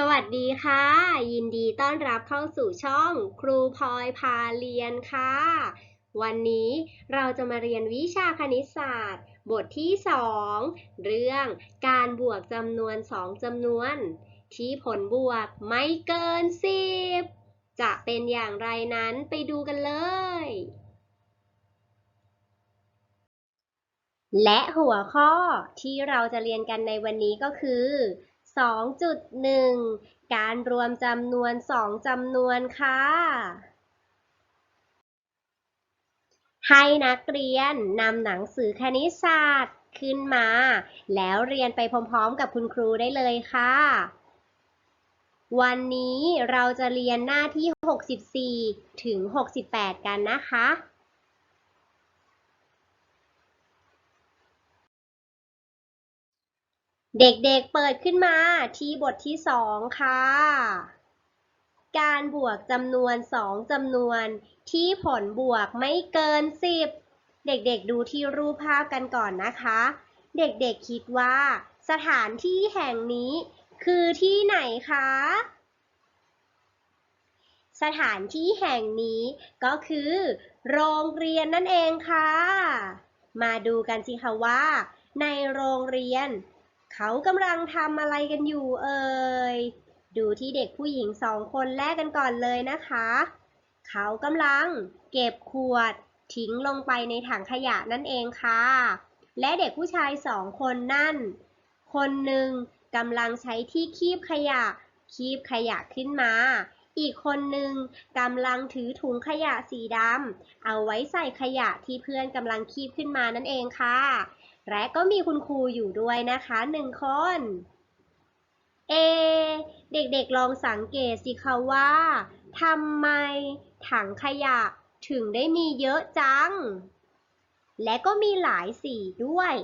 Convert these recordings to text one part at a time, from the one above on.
สวัสดีค่ะ ยินดีต้อนรับเข้าสู่ช่องครูพลอยพาเรียนค่ะ วันนี้เราจะมาเรียนวิชาคณิตศาสตร์ บทที่ 2 เรื่องการบวกจำนวน 2จำนวน ที่ผลบวกไม่เกิน 10 จะเป็นอย่างไรนั้นไปดูกันเลย และหัวข้อที่เราจะเรียนกันในวันนี้ก็คือ 2.1 การรวมจำนวน 2จำนวนค่ะ ให้นักเรียนนำหนังสือคณิตศาสตร์ขึ้นมา แล้วเรียนไปพร้อมๆกับคุณครูได้เลยค่ะ วันนี้เราจะเรียนหน้าที่ 64 ถึง 68 กันนะคะ เด็กๆเปิดขึ้นมาที่บทที่สองค่ะ การบวกจำนวนสองจำนวนที่ผลบวกไม่เกินสิบเด็กๆดูที่รูปภาพกันก่อนนะคะ เด็กๆคิดว่า สถานที่แห่งนี้คือที่ไหนคะ สถานที่แห่งนี้ก็คือ โรงเรียนนั่นเองค่ะ มาดูกันสิคะว่า ในโรงเรียน เขากำลังทำอะไรกันอยู่เอ่ย ดูที่เด็กผู้หญิงสองคนแรกกันก่อนเลยนะคะ เขากำลังเก็บขวดทิ้งลงไปในถังขยะนั่นเองค่ะ และเด็กผู้ชายสองคนนั่น คนหนึ่งกำลังใช้ที่คีบขยะ คีบขยะขึ้นมา อีกคนหนึ่งกำลังถือถุงขยะสีดำเอาไว้ใส่ขยะที่เพื่อนกำลังคีบขึ้นมานั่นเองค่ะ และก็มีคุณครูอยู่ด้วยนะคะหนึ่งคน เอ เด็กๆลองสังเกตสิคะว่าทำไมถังขยะถึงได้มีเยอะจัง และก็มีหลายสีด้วย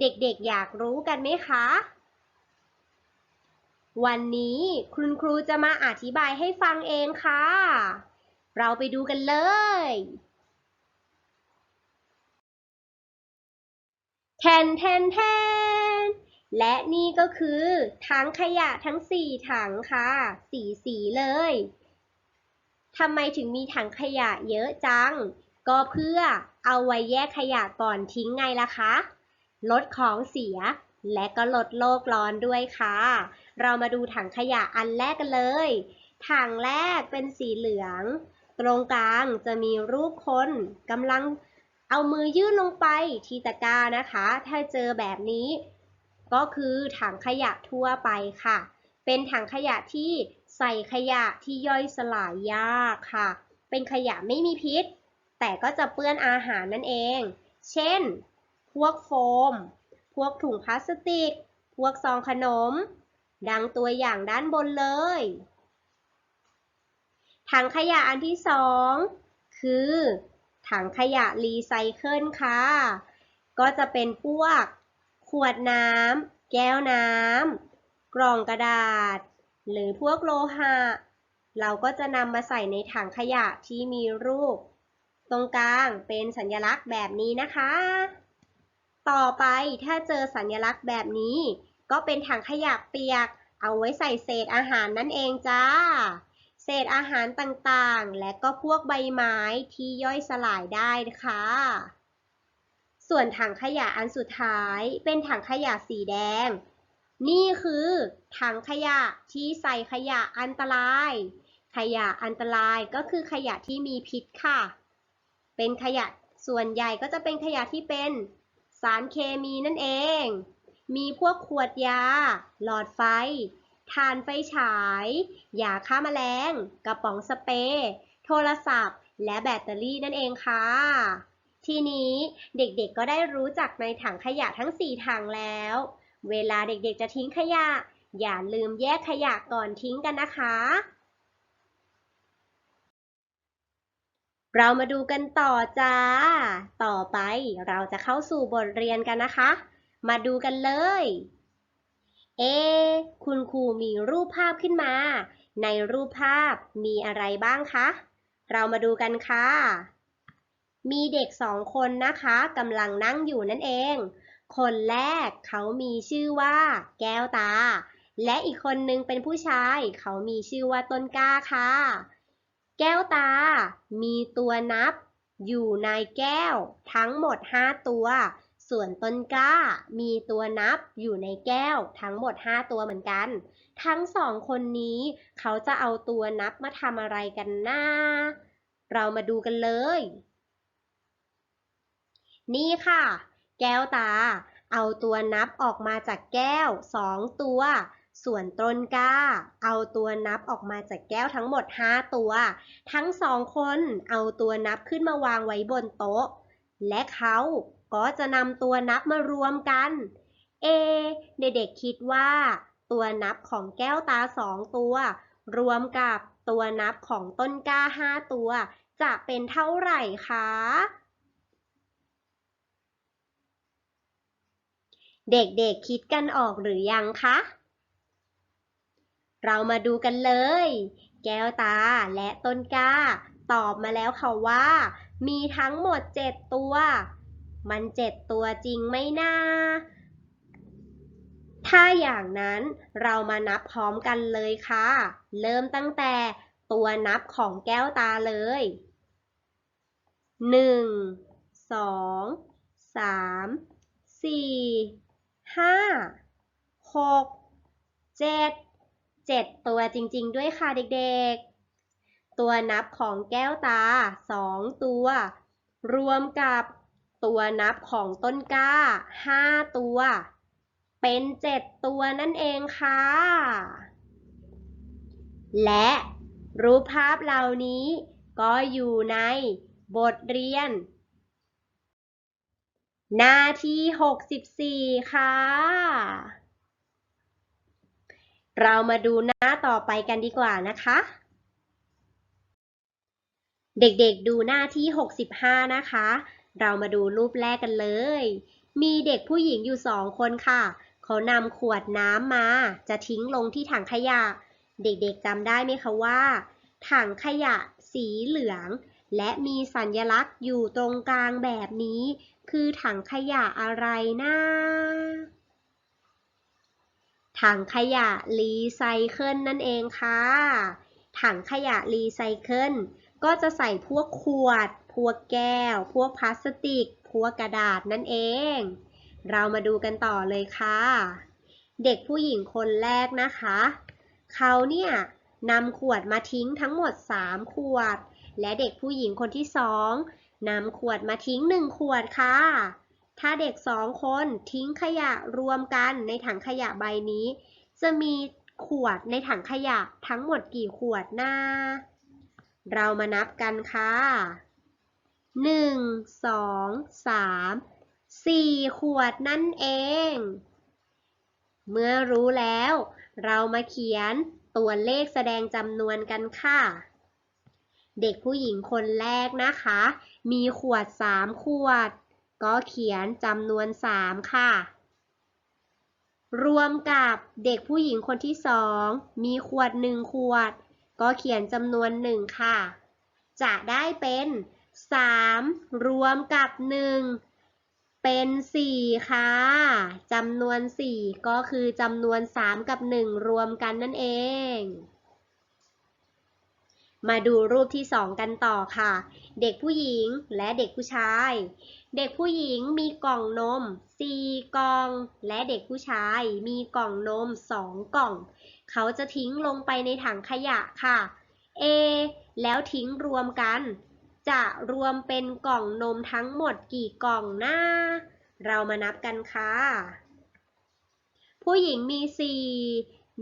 เด็กๆอยากรู้กันไหมคะ วันนี้คุณครูจะมาอธิบายให้ฟังเองค่ะ เราไปดูกันเลย แทนแทนแทน และนี่ก็คือถังขยะทั้ง 4 ถังค่ะ สีสีเลยทำไมถึงมีถังขยะเยอะจัง ก็เพื่อเอาไว้แยกขยะก่อนทิ้งไงล่ะคะ ลดของเสีย และก็ลดโลกร้อนด้วยค่ะ เรามาดูถังขยะอันแรกกันเลย ถังแรกเป็นสีเหลือง ตรงกลางจะมีรูปคนกำลัง เอามือยื่นลงไปที่ตะกร้านะคะ ถ้าเจอแบบนี้ ก็คือถังขยะทั่วไปค่ะ เป็นถังขยะที่ใส่ขยะที่ย่อยสลายยากค่ะ เป็นขยะไม่มีพิษ แต่ก็จะเปื้อนอาหารนั่นเอง เช่น พวกโฟม พวกถุงพลาสติก พวกซองขนม ดังตัวอย่างด้านบนเลย ถังขยะอันที่สองคือ ถังขยะรีไซเคิลค่ะ ก็จะเป็นพวกขวดน้ำ แก้วน้ำ กล่องกระดาษ หรือพวกโลหะ เราก็จะนำมาใส่ในถังขยะที่มีรูป ตรงกลางเป็นสัญลักษณ์แบบนี้นะคะ ต่อไปถ้าเจอสัญลักษณ์แบบนี้ ก็เป็นถังขยะเปียก เอาไว้ใส่เศษอาหารนั่นเองจ้า เศษอาหารต่างๆ และก็พวกใบไม้ที่ย่อยสลายได้ค่ะ ส่วนถังขยะอันสุดท้ายเป็นถังขยะสีแดง นี่คือถังขยะที่ใส่ขยะอันตราย ขยะอันตรายก็คือขยะที่มีพิษค่ะ เป็นขยะส่วนใหญ่ก็จะเป็นขยะที่เป็นสารเคมีนั่นเอง มีพวกขวดยา หลอดไฟ ทานไฟฉายยาฆ่าแมลง กระป๋องสเปรย์โทรศัพท์ และแบตเตอรี่นั่นเองค่ะ ทีนี้เด็กๆก็ได้รู้จักในถังขยะทั้ง 4 ถังแล้ว เวลาเด็กๆจะทิ้งขยะ อย่าลืมแยกขยะก่อนทิ้งกันนะคะ เรามาดูกันต่อจ้า ต่อไปเราจะเข้าสู่บทเรียนกันนะคะ มาดูกันเลย เอคุณครูมีรูปภาพขึ้นมา ในรูปภาพมีอะไรบ้างคะ เรามาดูกันค่ะ มีเด็กสองคนนะคะกำลังนั่งอยู่นั่นเอง คนแรกเขามีชื่อว่า แก้วตา และอีกคนนึงเป็นผู้ชาย เขามีชื่อว่าต้นกล้าค่ะ แก้วตา มีตัวนับ อยู่ในแก้ว ทั้งหมด 5 ตัว ส่วนต้นกล้ามีตัวนับอยู่ในแก้วทั้งหมด 5 ตัวเหมือนกัน ทั้งสองคนนี้เขาจะเอาตัวนับมาทำอะไรกันนะเรามาดูกันเลย นี่ค่ะ แก้วตา เอาตัวนับออกมาจากแก้วสองตัว ส่วนต้นกล้า เอาตัวนับออกมาจากแก้วทั้งหมด 5 ตัว ทั้งสองคนเอาตัวนับขึ้นมาวางไว้บนโต๊ะ และเขา ก็จะนำตัวนับมารวมกันเอเด็กๆคิดว่า ตัวนับของแก้วตาสองตัว รวมกับตัวนับของต้นกล้าห้าตัว จะเป็นเท่าไหร่คะ เด็กๆคิดกันออกหรือยังคะ เรามาดูกันเลย แก้วตาและต้นกล้า ตอบมาแล้วค่ะว่า มีทั้งหมด 7 ตัว มันเจ็ดตัวจริงไหมนะถ้าอย่างนั้นเรามานับพร้อมกันเลยค่ะ เริ่มตั้งแต่ตัวนับของแก้วตาเลยหนึ่งสองสามสี่ห้าหกเจ็ดเจ็ดตัวจริงๆด้วยค่ะเด็กๆ ตัวนับของแก้วตาสองตัว รวมกับ ตัวนับของต้นกล้าห้าตัว เป็นเจ็ดตัวนั่นเองค่ะ และรูปภาพเหล่านี้ก็อยู่ในบทเรียน หน้าที่ 64 ค่ะ เรามาดูหน้าต่อไปกันดีกว่านะคะ เด็กๆดูหน้าที่ 65 นะคะ เรามาดูรูปแรกกันเลย มีเด็กผู้หญิงอยู่สองคนค่ะ เขานำขวดน้ำมา จะทิ้งลงที่ถังขยะ เด็กๆจำได้ไหมคะว่า ถังขยะสีเหลือง และมีสัญลักษณ์อยู่ตรงกลางแบบนี้ คือถังขยะอะไรนะถังขยะรีไซเคิลนั่นเองค่ะ ถังขยะรีไซเคิลก็จะใส่พวกขวด พวกแก้ว พวกพลาสติก พวกกระดาษนั่นเอง เรามาดูกันต่อเลยค่ะ เด็กผู้หญิงคนแรกนะคะ เขาเนี่ยนำขวดมาทิ้งทั้งหมด 3 ขวด และเด็กผู้หญิงคนที่สองนำขวดมาทิ้ง 1 ขวดค่ะ ถ้าเด็กสองคนทิ้งขยะรวมกันในถังขยะใบนี้ จะมีขวดในถังขยะทั้งหมดกี่ขวดน้าเรามานับกันค่ะ หนึ่งสองสามสี่ขวดนั่นเอง เมื่อรู้แล้ว เรามาเขียนตัวเลขแสดงจำนวนกันค่ะ เด็กผู้หญิงคนแรกนะคะ มีขวดสามขวด ก็เขียนจำนวนสามค่ะ รวมกับเด็กผู้หญิงคนที่สองมีขวดหนึ่งขวด ก็เขียนจำนวนหนึ่งค่ะ จะได้เป็น สามรวมกับหนึ่งเป็นสี่ค่ะจำนวนสี่ก็คือจำนวนสามกับหนึ่งรวมกันนั่นเอง มาดูรูปที่สองกันต่อค่ะ เด็กผู้หญิงและเด็กผู้ชาย เด็กผู้หญิงมีกล่องนมสี่กล่อง และเด็กผู้ชายมีกล่องนมสองกล่อง เขาจะทิ้งลงไปในถังขยะค่ะ A แล้วทิ้งรวมกัน จะรวมเป็นกล่องนมทั้งหมดกี่กล่องนะ เรามานับกันค่ะ ผู้หญิงมีสี่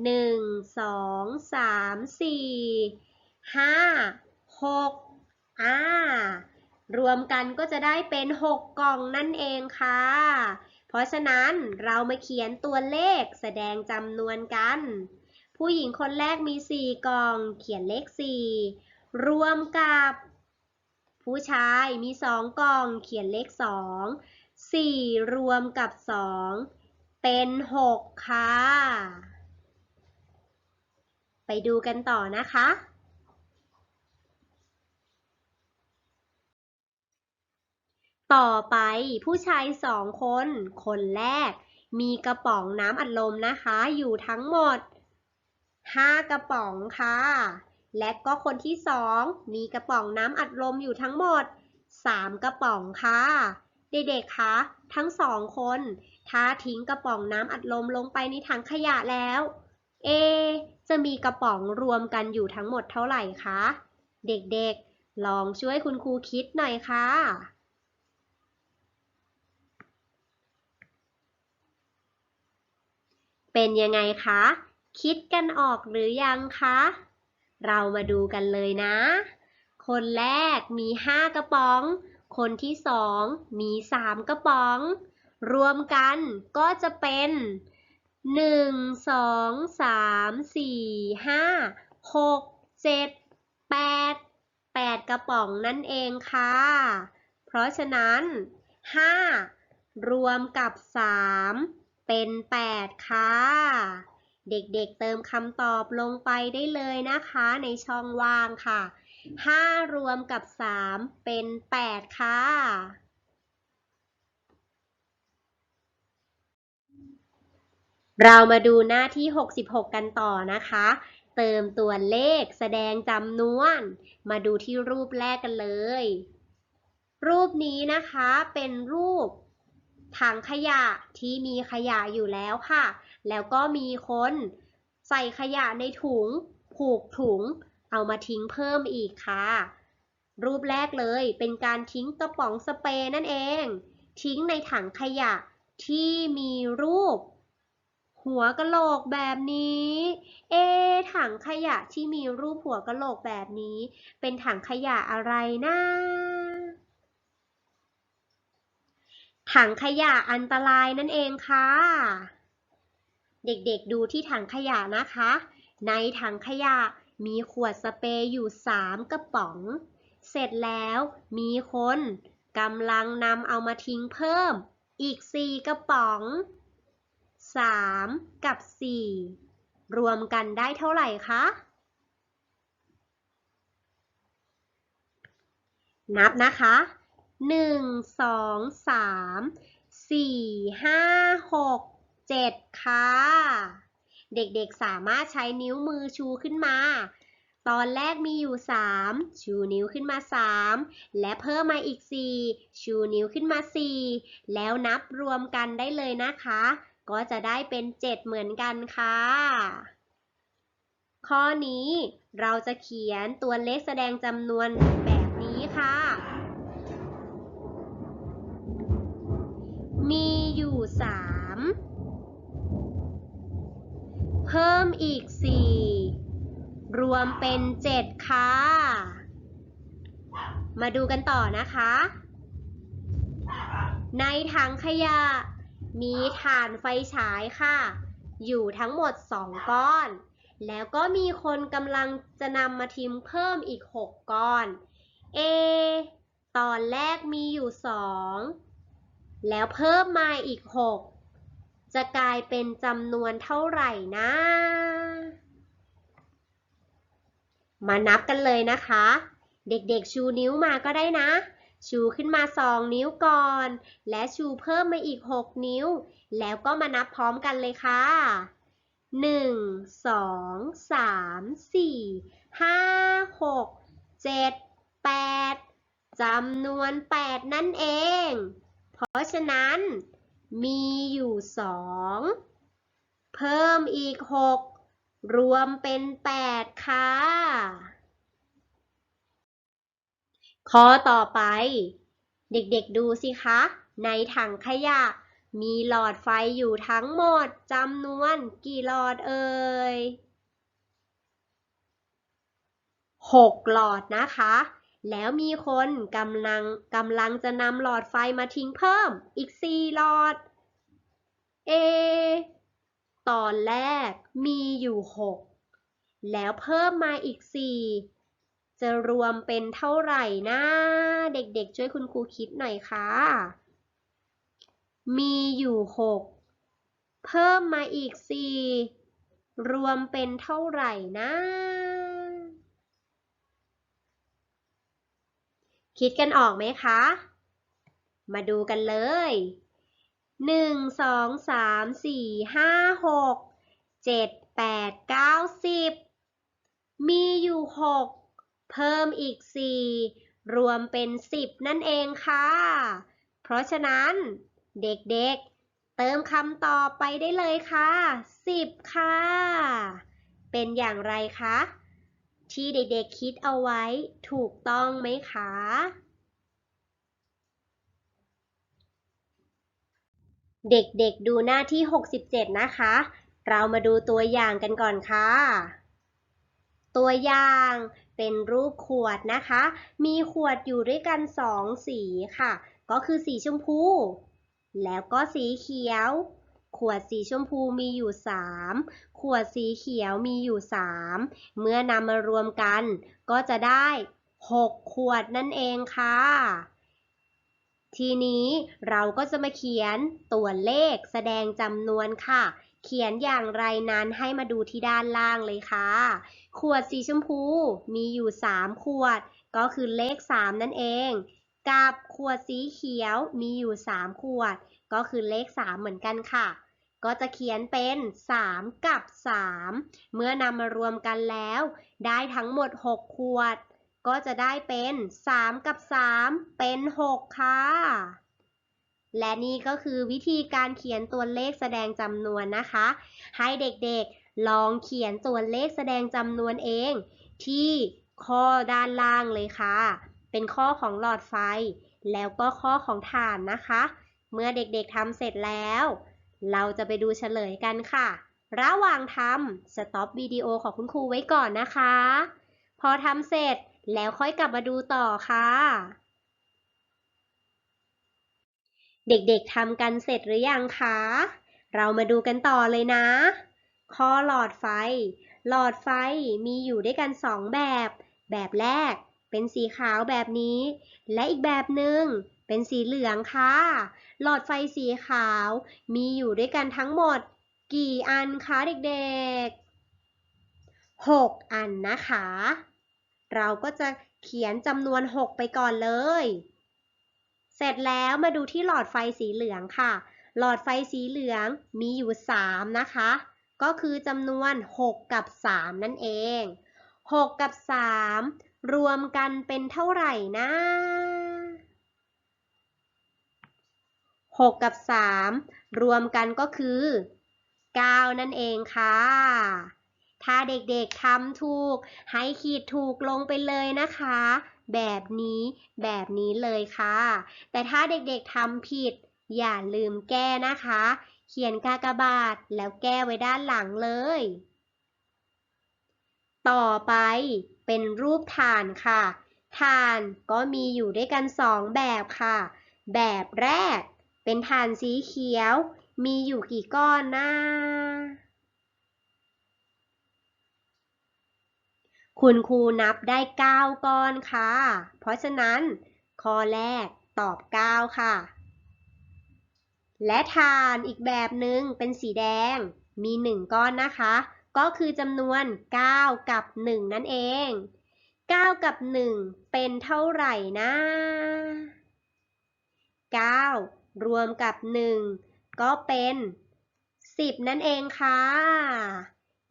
หนึ่งสองสามสี่ห้าหกอ่ารวมกันก็จะได้เป็นหกกล่องนั่นเองค่ะ เพราะฉะนั้นเรามาเขียนตัวเลขแสดงจำนวนกัน ผู้หญิงคนแรกมี 4 กล่อง เขียนเลข 4 รวมกับ ผู้ชายมี2กล่องเขียนเลข2 4รวมกับ2เป็น6ค่ะ ไปดูกันต่อนะคะ ต่อไปผู้ชายสองคน คนแรกมีกระป๋องน้ำอัดลมนะคะ อยู่ทั้งหมด 5 กระป๋องค่ะ และก็คนที่ 2 มีกระป๋องน้ำอัดลมอยู่ทั้งหมด 3 กระป๋องค่ะ เด็กๆคะทั้งสองคน ถ้าทิ้งกระป๋องน้ำอัดลมลงไปในถังขยะแล้ว เอ จะมีกระป๋องรวมกันอยู่ทั้งหมดเท่าไหร่คะ เด็กๆ ลองช่วยคุณครูคิดหน่อยค่ะเป็นยังไงคะ คิดกันออกหรือยังคะ เรามาดูกันเลยนะ คนแรกมี 5 กระป๋อง คนที่2มี 3 กระป๋อง รวมกันก็จะเป็น 1 2 3 4 5 6 7 8 8 กระป๋องนั่นเองค่ะ เพราะฉะนั้น 5 รวมกับ 3 เป็น 8 ค่ะ เด็กๆเติมคำตอบลงไปได้เลยนะคะในช่องว่างค่ะ 5 รวมกับ 3 เป็น 8 ค่ะ เรามาดูหน้าที่ 66 กันต่อนะคะ เติมตัวเลขแสดงจำนวน มาดูที่รูปแรกกันเลย รูปนี้นะคะเป็นรูปถังขยะที่มีขยะอยู่แล้วค่ะ แล้วก็มีคนใส่ขยะในถุง ผูกถุง เอามาทิ้งเพิ่มอีกค่ะ รูปแรกเลยเป็นการทิ้งกระป๋องสเปรย์นั่นเอง ทิ้งในถังขยะที่มีรูป หัวกะโหลกแบบนี้ เอ ถังขยะที่มีรูปหัวกะโหลกแบบนี้ เป็นถังขยะอะไรนะถังขยะอันตรายนั่นเองค่ะ เด็กๆดูที่ถังขยะนะคะ ในถังขยะมีขวดสเปรย์อยู่ 3 กระป๋อง เสร็จแล้วมีคนกำลังนำเอามาทิ้งเพิ่ม อีก 4 กระป๋อง 3 กับ 4 รวมกันได้เท่าไหร่คะ นับนะคะ 1 2 3 4 5 6 7 ค่ะ เด็กๆสามารถใช้นิ้วมือชูขึ้นมา ตอนแรกมีอยู่ 3 ชูนิ้วขึ้นมา 3 และเพิ่มมาอีก 4 ชูนิ้วขึ้นมา 4 แล้วนับรวมกันได้เลยนะคะ ก็จะได้เป็น 7 เหมือนกันค่ะข้อนี้เราจะเขียนตัวเลขแสดงจำนวนแบบนี้ค่ะ มีอยู่3 เพิ่มอีก 4 รวมเป็น 7 ค่ะ มาดูกันต่อนะคะ ในถังขยะ มีถ่านไฟฉายค่ะ อยู่ทั้งหมด 2 ก้อน แล้วก็มีคนกำลังจะนำมาทิมเพิ่มอีก 6 ก้อน เอ ตอนแรกมีอยู่ 2 แล้วเพิ่มมาอีก 6 จะกลายเป็นจำนวนเท่าไหร่นะ มานับกันเลยนะคะ เด็กๆชูนิ้วมาก็ได้นะ ชูขึ้นมา 2 นิ้วก่อน และชูเพิ่มมาอีก 6 นิ้ว แล้วก็มานับพร้อมกันเลยค่ะ 1 2 3 4 5 6 7 8จำนวน 8 นั่นเอง เพราะฉะนั้น มีอยู่2เพิ่มอีก6รวมเป็น8ค่ะ ข้อต่อไป เด็กๆดูสิคะ ในถังขยะ มีหลอดไฟอยู่ทั้งหมดจำนวนกี่หลอดเอ่ย6หลอดนะคะ แล้วมีคนกำลังกำลังจะนำหลอดไฟมาทิ้งเพิ่ม อีก4หลอด เอ ตอนแรกมีอยู่6แล้วเพิ่มมาอีก4จะรวมเป็นเท่าไหร่นะ เด็กๆ ช่วยคุณครูคิดหน่อยค่ะ มีอยู่6เพิ่มมาอีก4รวมเป็นเท่าไหร่นะ คิดกันออกไหมคะ มาดูกันเลยหนึ่งสองสามสี่ห้าหกเจ็ดแปดเก้าสิบมีอยู่หกเพิ่มอีกสี่รวมเป็นสิบนั่นเองค่ะ เพราะฉะนั้นเด็กๆ เติมคำตอบไปได้เลยค่ะสิบค่ะ เป็นอย่างไรคะ ที่เด็กๆคิดเอาไว้ถูกต้องไหมคะ เด็กๆดูหน้าที่ 67 นะคะ เรามาดูตัวอย่างกันก่อนค่ะ ตัวอย่างเป็นรูปขวดนะคะ มีขวดอยู่ด้วยกัน 2 สีค่ะ ก็คือสีชมพู แล้วก็สีเขียว ขวดสีชมพูมีอยู่ 3 ขวดสีเขียวมีอยู่ 3 เมื่อนำมารวมกัน ก็จะได้ 6 ขวดนั่นเองค่ะ ทีนี้เราก็จะมาเขียนตัวเลขแสดงจำนวนค่ะ เขียนอย่างไรนั้นให้มาดูที่ด้านล่างเลยค่ะ ขวดสีชมพูมีอยู่ 3 ขวด ก็คือเลข 3 นั่นเอง กับขวดสีเขียวมีอยู่ 3 ขวด ก็คือเลข 3 เหมือนกันค่ะ ก็จะเขียนเป็น 3 กับ 3 เมื่อนำมารวมกันแล้ว ได้ทั้งหมด 6 ขวด ก็จะได้เป็น 3 กับ 3 เป็น 6 ค่ะ และนี่ก็คือวิธีการเขียนตัวเลขแสดงจำนวนนะคะ ให้เด็กๆลองเขียนตัวเลขแสดงจำนวนเอง ที่ข้อด้านล่างเลยค่ะ เป็นข้อของหลอดไฟ แล้วก็ข้อของฐานนะคะ เมื่อเด็กๆทำเสร็จแล้ว เราจะไปดูเฉลยกันค่ะ ระหว่างทำสต็อปวิดีโอของคุณครูไว้ก่อนนะคะ พอทำเสร็จแล้วค่อยกลับมาดูต่อค่ะ เด็กๆทำกันเสร็จหรือยังคะ เรามาดูกันต่อเลยนะ ข้อหลอดไฟ หลอดไฟมีอยู่ด้วยกันสองแบบ แบบแรกเป็นสีขาวแบบนี้ และอีกแบบหนึ่ง เป็นสีเหลืองค่ะ หลอดไฟสีขาว มีอยู่ด้วยกันทั้งหมด กี่อันคะเด็กๆ 6 อันนะคะ เราก็จะเขียนจำนวน 6 ไปก่อนเลย เสร็จแล้วมาดูที่หลอดไฟสีเหลืองค่ะ หลอดไฟสีเหลืองมีอยู่ 3 นะคะ ก็คือจำนวน 6 กับ 3 นั่นเอง 6 กับ 3 รวมกันเป็นเท่าไหร่นะ 6 กับ 3 รวมกันก็คือ 9 นั่นเองค่ะ ถ้าเด็กๆทำถูก ให้ขีดถูกลงไปเลยนะคะ แบบนี้แบบนี้เลยค่ะ แต่ถ้าเด็กๆทำผิด อย่าลืมแก้นะคะ เขียนกากบาทแล้วแก้ไว้ด้านหลังเลย ต่อไปเป็นรูปฐานค่ะ ฐานก็มีอยู่ด้วยกันสองแบบค่ะ แบบแรก เป็นฐานสีเขียว มีอยู่กี่ก้อนนะ คุณครูนับได้ 9 ก้อนค่ะ เพราะฉะนั้น ข้อแรกตอบ 9 ค่ะ และฐานอีกแบบหนึ่งเป็นสีแดง มี 1 ก้อนนะคะ ก็คือจำนวน 9 กับ 1 นั่นเอง 9 กับ 1 เป็นเท่าไหร่นะ 9 รวมกับ 1 ก็เป็น 10 นั่นเองค่ะ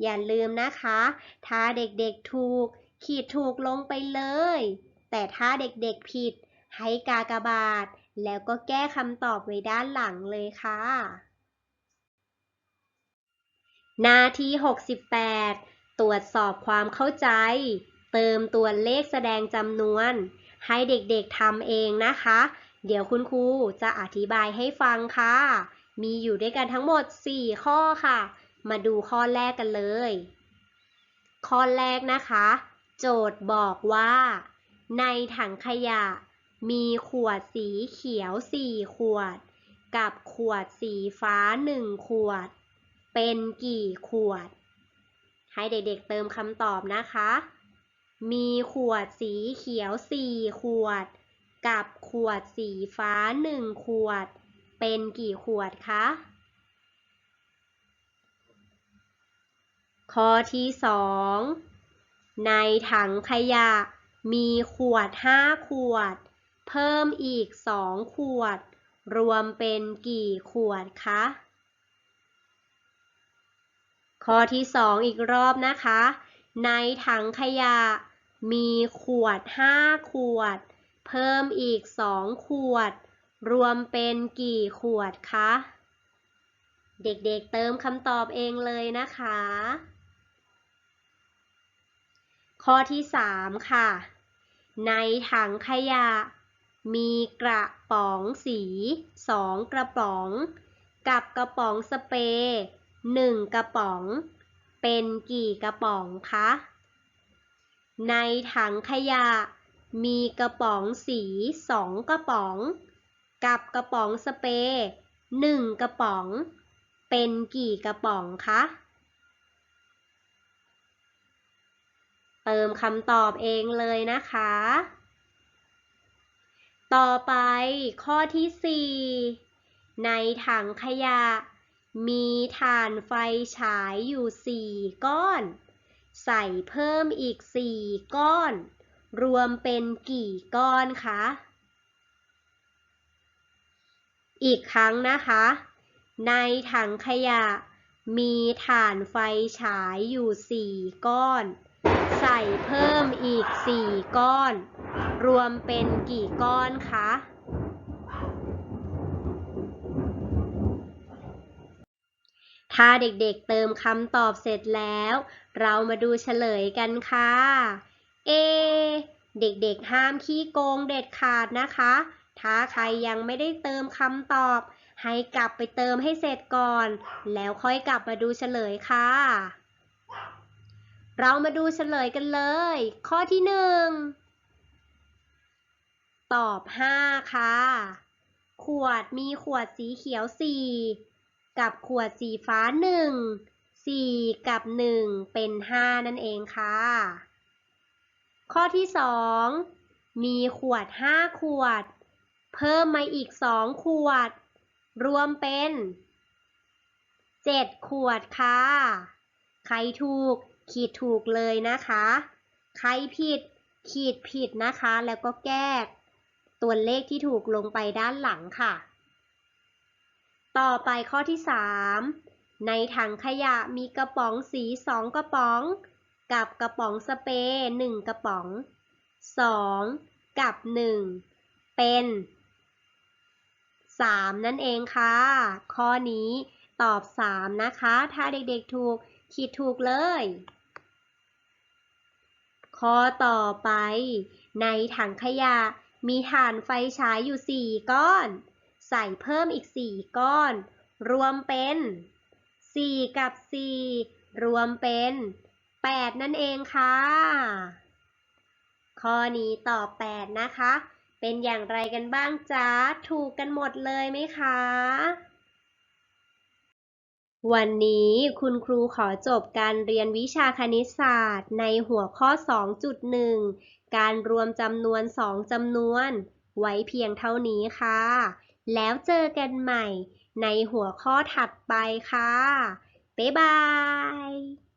อย่าลืมนะคะ ถ้าเด็กๆถูก ขีดถูกลงไปเลย แต่ถ้าเด็กๆผิด ให้กากบาท แล้วก็แก้คำตอบไว้ด้านหลังเลยค่ะ หน้าที่ 68 ตรวจสอบความเข้าใจ เติมตัวเลขแสดงจำนวน ให้เด็กๆทำเองนะคะ เดี๋ยวคุณครูจะอธิบายให้ฟังค่ะ มีอยู่ด้วยกันทั้งหมด 4 ข้อค่ะ มาดูข้อแรกกันเลย ข้อแรกนะคะ โจทย์บอกว่า ในถังขยะ มีขวดสีเขียว 4 ขวด กับขวดสีฟ้า 1 ขวด เป็นกี่ขวด ให้เด็กๆเติมคำตอบนะคะ มีขวดสีเขียว 4 ขวด กับขวดสีฟ้า 1 ขวด เป็นกี่ขวดคะ ข้อที่ 2 ในถังขยะมีขวด 5 ขวด เพิ่มอีก 2 ขวด รวมเป็นกี่ขวดคะ ข้อที่สองอีกรอบนะคะ ในถังขยะมีขวด 5 ขวด เพิ่มอีก 2 ขวด รวมเป็นกี่ขวดคะ เด็กๆเติมคำตอบเองเลยนะคะ ข้อที่ 3 ค่ะ ในถังขยะ มีกระป๋องสี 2 กระป๋อง กับกระป๋องสเปรย์1กระป๋อง เป็นกี่กระป๋องคะ ในถังขยะ มีกระป๋องสี2กระป๋อง กับกระป๋องสเปรย์1กระป๋อง เป็นกี่กระป๋องคะ เติมคำตอบเองเลยนะคะ ต่อไปข้อที่ 4 ในถังขยะ มีถ่านไฟฉายอยู่ 4 ก้อน ใส่เพิ่มอีก 4 ก้อน รวมเป็นกี่ก้อนคะ อีกครั้งนะคะ ในถังขยะมีถ่านไฟฉายอยู่ 4 ก้อน ใส่เพิ่มอีก 4 ก้อน รวมเป็นกี่ก้อนคะ ถ้าเด็กๆเติมคำตอบเสร็จแล้ว เรามาดูเฉลยกันค่ะ A เด็กๆห้ามขี้โกงเด็ดขาดนะคะ ถ้าใครยังไม่ได้เติมคำตอบ ให้กลับไปเติมให้เสร็จก่อน แล้วค่อยกลับมาดูเฉลยค่ะ เรามาดูเฉลยกันเลย ข้อที่หนึ่งตอบ 5 ค่ะ ขวดมีขวดสีเขียว 4 กับขวดสีฟ้า 1 4 กับ 1 เป็น 5 นั่นเองค่ะ ข้อที่ 2 มีขวด 5 ขวด เพิ่มมาอีก 2 ขวด รวมเป็น 7 ขวดค่ะ ใครถูกขีดถูกเลยนะคะ ใครผิดขีดผิดนะคะ แล้วก็แก้ตัวเลขที่ถูกลงไปด้านหลังค่ะ ต่อไปข้อที่ 3 ในถังขยะมีกระป๋องสี 2 กระป๋อง กับกระป๋องสเปรย์1กระป๋อง 2 กับ 1 เป็น 3 นั่นเองค่ะ ข้อนี้ตอบ 3 นะคะ ถ้าเด็กๆถูกขีดถูกเลย ข้อต่อไป ในถังขยะมีถ่านไฟฉายอยู่ 4 ก้อน ใส่เพิ่มอีก 4 ก้อน รวมเป็น 4 กับ 4 รวมเป็น 8 นั่นเองค่ะ ข้อนี้ตอบ 8 นะคะ เป็นอย่างไรกันบ้างจ๊ะ ถูกกันหมดเลยไหมคะ วันนี้คุณครูขอจบการเรียนวิชาคณิตศาสตร์ ในหัวข้อ 2.1 การรวมจำนวน 2จำนวน ไว้เพียงเท่านี้ค่ะ แล้วเจอกันใหม่ในหัวข้อถัดไปค่ะ บ๊ายบาย